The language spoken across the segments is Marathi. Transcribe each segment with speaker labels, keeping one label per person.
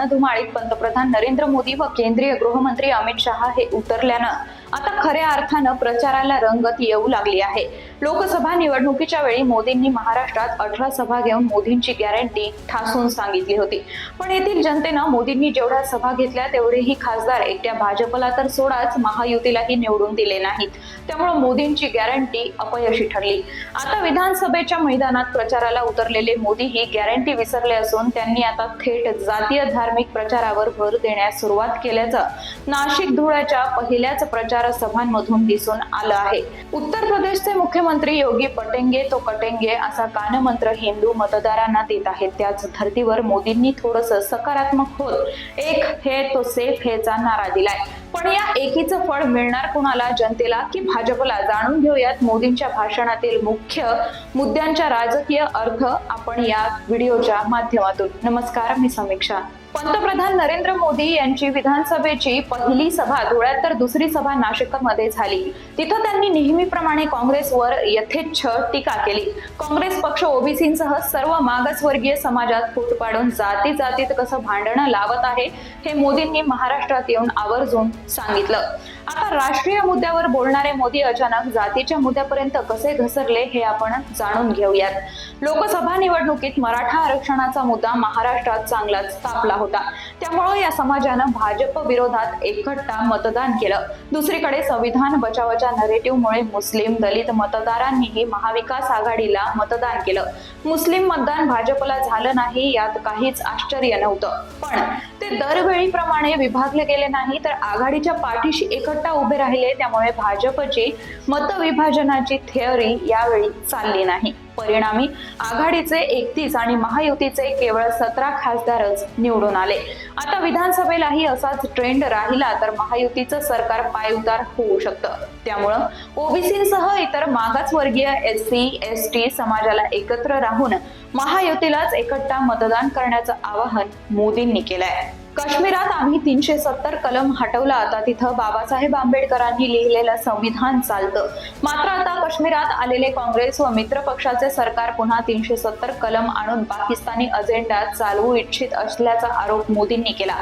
Speaker 1: रणधुमाळीत पंतप्रधान नरेंद्र मोदी व केंद्रीय गृहमंत्री अमित शहा हे उतरल्यानं आता खऱ्या अर्थानं प्रचाराला रंगत येऊ लागली आहे. लोकसभा निवडणुकीच्या वेळी मोदींनी महाराष्ट्रात अठरा सभा घेऊन मोदींची गॅरंटी ठासून सांगितली होती. पण येथील जनतेनं मोदींनी जेवढ्या सभा घेतल्या तेवढेही खासदार एकट्या भाजपला तर सोडाच महायुतीलाही निवडून दिले नाहीत. त्यामुळे मोदींची गॅरंटी अपयशी ठरली. आता विधानसभेच्या मैदानात प्रचाराला उतरलेले मोदी ही गॅरंटी विसरले असून त्यांनी आता थेट जातीय धार्मिक प्रचारावर भर देण्यास सुरुवात केल्याचं नाशिक धुळ्याच्या पहिल्याच प्रचार प्रचारसभांमधून दिसून आलं आहे. उत्तर प्रदेशचे मुख्यमंत्री योगी पटेंगे तो कटेंगे असा कानमंत्र हिंदू मतदारांना देत आहेत. त्याच धर्तीवर मोदींनी थोडस सकारात्मक होत. एक हे तो सेफ हेचा नारा दिलाय. पण या एकीचं फळ मिळणार कुणाला? जनतेला की भाजपला? जाणून घेऊयात मोदींच्या भाषणातील मुख्य मुद्द्यांचा राजकीय अर्थ आपण या व्हिडिओच्या माध्यमातून. नमस्कार मी समीक्षा. पंतप्रधान नरेंद्र मोदी यांची विधानसभेची पहिली सभा धुळ्यात तर दुसरी सभा नाशिकमध्ये झाली. तिथं त्यांनी नेहमीप्रमाणे काँग्रेसवर यथेच्छ टीका केली. काँग्रेस पक्ष ओबीसींसह सर्व मागासवर्गीय समाजात फूट पाडून जाती जातीत कसं भांडणं लावत आहे हे मोदींनी महाराष्ट्रात येऊन आवर्जून सांगितलं. आता राष्ट्रीय मुद्द्यावर बोलणारे मोदी अचानक जातीच्या मुद्द्यापर्यंत कसे घसरले हे आपण जाणून घेऊयात. लोकसभा निवडणुकीत मराठा आरक्षणाचा मुद्दा महाराष्ट्रात चांगलाच तापला होता. त्यामुळे या समाजानं भाजप विरोधात एकट्टा मतदान केलं. दुसरीकडे संविधान बचावाच्या नरेटिव्हमुळे मुस्लिम दलित मतदारांनीही महाविकास आघाडीला मतदान केलं. मुस्लिम मतदान भाजपला झालं नाही यात काहीच आश्चर्य नव्हतं. पण ते दरवेळीप्रमाणे विभागले गेले नाही तर आघाडीच्या पाठीशी एकट्टा उभे राहिले त्यामुळे भाजपची मतविभाजनाची थिअरी यावेळी चालली नाही. परिणामी आघाडीचे एकतीस आणि महायुतीचे केवळ सतरा खासदारच निवडून आले. आता विधानसभेलाही असाच ट्रेंड राहिला तर महायुतीचं सरकार पायउतार होऊ शकतं. त्यामुळं ओबीसीसह इतर मागासवर्गीय एस सी एस टी समाजाला एकत्र राहून महायुतीलाच एकट्टा मतदान करण्याचं आवाहन मोदींनी केलंय. काश्मीरात आम्ही तीनशे सत्तर कलम हटवला. आता तिथं बाबासाहेब आंबेडकरांनी लिहिलेलं संविधान चालतं. मात्र आता काश्मीरात आलेले काँग्रेस व मित्र पक्षाचे सरकार पुन्हा तीनशे सत्तर कलम आणून पाकिस्तानी अजेंडा चालवू इच्छित असल्याचा आरोप मोदींनी केला.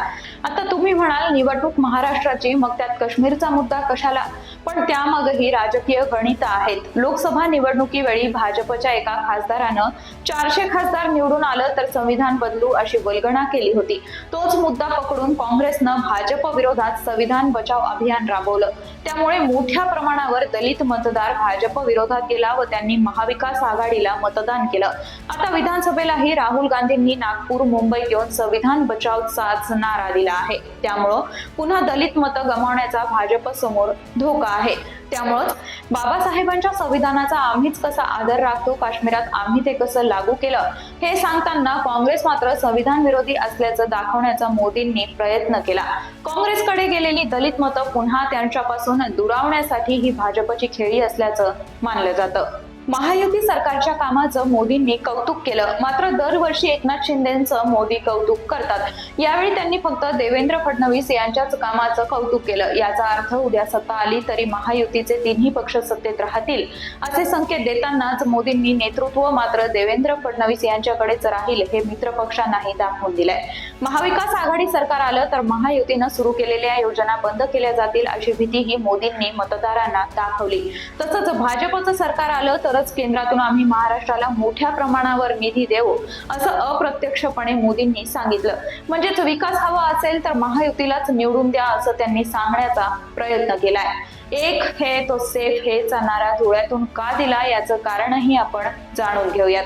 Speaker 1: आता तुम्ही म्हणाल निवडणूक महाराष्ट्राची मग त्यात काश्मीरचा मुद्दा कशाला? पण त्यामागही राजकीय गणित आहेत. लोकसभा निवडणुकीवेळी भाजपच्या एका खासदारानं चारशे खासदार निवडून आलं तर संविधान बदलू अशी वल्गणा केली होती. तोच मुद्दा पकडून काँग्रेसनं भाजप विरोधात संविधान बचाव अभियान राबवलं. त्यामुळे मोठ्या प्रमाणावर दलित मतदार भाजप विरोधात गेला व त्यांनी महाविकास आघाडीला मतदान केलं. आता विधानसभेलाही राहुल गांधींनी नागपूर मुंबईत येऊन संविधान बचावचाच नारा दिला आहे. त्यामुळं पुन्हा दलित मतं गमावण्याचा भाजप समोर धोका आहे. त्यामुळंच बाबासाहेबांच्या संविधानाचा आम्हीच कसा आदर राखतो काश्मीरात आम्ही ते कसं लागू केलं हे सांगताना काँग्रेस मात्र संविधान विरोधी असल्याचं दाखवण्याचा मोदींनी प्रयत्न केला. काँग्रेसकडे गेलेली दलित मतं पुन्हा त्यांच्यापासून दुरावण्यासाठी ही भाजपची खेळी असल्याचं मानलं जातं. महायुती सरकारच्या कामाचं मोदींनी कौतुक केलं. मात्र दरवर्षी एकनाथ शिंदेचं मोदी कौतुक करतात. यावेळी त्यांनी फक्त देवेंद्र फडणवीस यांच्याच कामाचं कौतुक केलं. याचा अर्थ उद्या सत्ता आली तरी महायुतीचे तिन्ही पक्ष सत्तेत राहतील असे संकेत देतानाच मोदींनी नेतृत्व मात्र देवेंद्र फडणवीस यांच्याकडेच राहील हे मित्र पक्षांनाही दाखवून दिलंय. महाविकास आघाडी सरकार आलं तर महायुतीनं सुरू केलेल्या योजना बंद केल्या जातील अशी भीतीही मोदींनी मतदारांना दाखवली. तसंच भाजपचं सरकार आलं तर तरच केंद्रातून आम्ही महाराष्ट्राला मोठ्या प्रमाणावर निधी देऊ असं अप्रत्यक्षपणे मोदींनी सांगितलं. म्हणजेच विकास हवा असेल तर महायुतीलाच निवडून द्या असं त्यांनी सांगण्याचा प्रयत्न केलाय. एक हे तो सेफ हेचा नारा धुळ्यातून का दिला याचं कारणही आपण जाणून घेऊयात.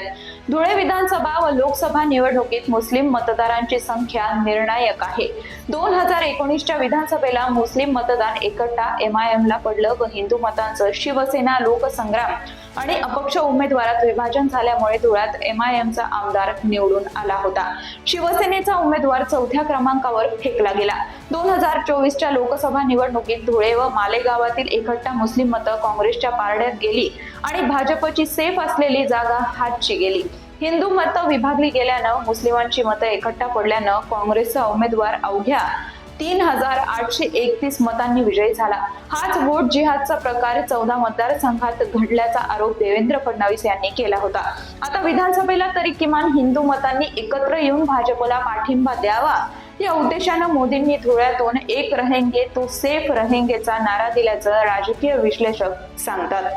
Speaker 1: धुळे विधानसभा व लोकसभा निवडणुकीत मुस्लिम मतदारांची संख्या निर्णायक आहे. दोन हजार एकोणीसच्या विधानसभेला मुस्लिम मतदान एकट्टा एम आय एम ला पडलं व हिंदू मतांचं शिवसेना लोकसंग्राम आणि अपक्ष उमेदवारात विभाजन झाल्यामुळे धुळ्यात एम आय एमचा आमदार निवडून आला होता. शिवसेनेचा उमेदवार चौथ्या क्रमांकावर फेकला गेला. दोन हजार चोवीसच्या लोकसभा निवडणुकीत धुळे व मालेगावातील एकट्टा मुस्लिम मतं काँग्रेसच्या पारड्यात गेली आणि भाजपची सेफ असलेली जागा हातची गेली. हिंदू मतं विभागली गेल्यानं मुस्लिमांची मतं एकट्टा पडल्यानं काँग्रेसचा उमेदवार अवघ्या तीन हजार आठशे एकतीस मतांनी विजयी झाला. हाच वोट जिहादचा प्रकार चौदा मतदारसंघात घडल्याचा आरोप देवेंद्र फडणवीस यांनी केला होता. आता विधानसभेला तरी किमान हिंदू मतांनी एकत्र येऊन भाजपला पाठिंबा द्यावा. या उद्देशानं मोदींनी धुळ्यातून एक रहेंगे तो सेफ रहेंगेचा नारा दिल्याचं राजकीय विश्लेषक सांगतात.